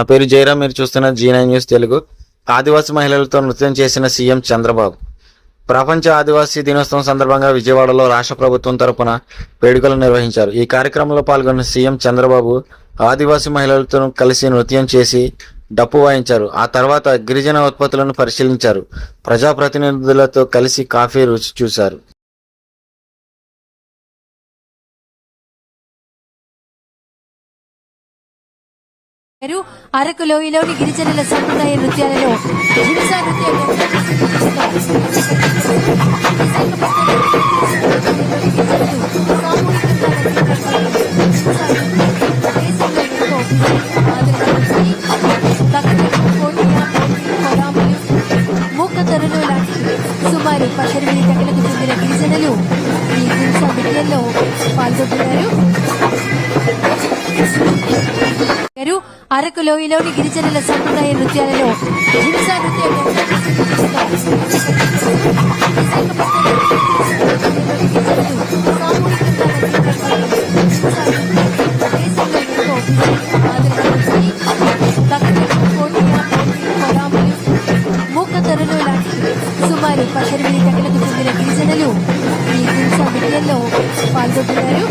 నా పేరు జయరాం మీరు చూస్తున్న G nine news Telugu. Adivasi మహిళలతో నృత్యం చేసిన సీఎం చంద్రబాబు. ప్రపంచ ఆదివాసీ దినోత్సవం సందర్భంగా విజయవాడలో రాష్ట్ర ప్రభుత్వం తరపున వేడుకలు నిర్వహించారు. ఈ కార్యక్రమంలో పాల్గొన్న సీఎం చంద్రబాబు ఆదివాసీ మహిళలతో కలిసి నృత్యం చేసి డప్పు వాయించారు. ఆ తర్వాత గిరిజన ఉత్పత్తులను పరిశీలించారు. ప్రజాప్రతినిధులతో కలిసి కాఫీ రుచి చూశారు. గారు అరకు లోయలోని గిరిజనుల సంప్రదాయ నృత్యాలలో హింసా నృత్యం సుమారు పద్దెనిమిది గంటలకు చెందిన గిరిజనులు ఈ హింసా నృత్యంలో పాల్గొంటున్నారు. అరకు లోయలోని గిరిజనుల సంప్రదాయ నృత్యాలలో హింసా నృత్యం మూకతరులు లాంటి సుమారు పద్దెనిమిది గంటలకు చెందిన గిరిజనులు ఈ హింసా నృత్యంలో పాల్గొంటున్నారు